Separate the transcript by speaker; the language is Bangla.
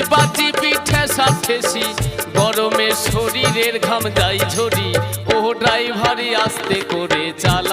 Speaker 1: চিপাচি পিঠে সাথেছি গরমে শরীরের ঘাম যাই ঝরি। ও ড্রাইভারি আসতে করে চালাবে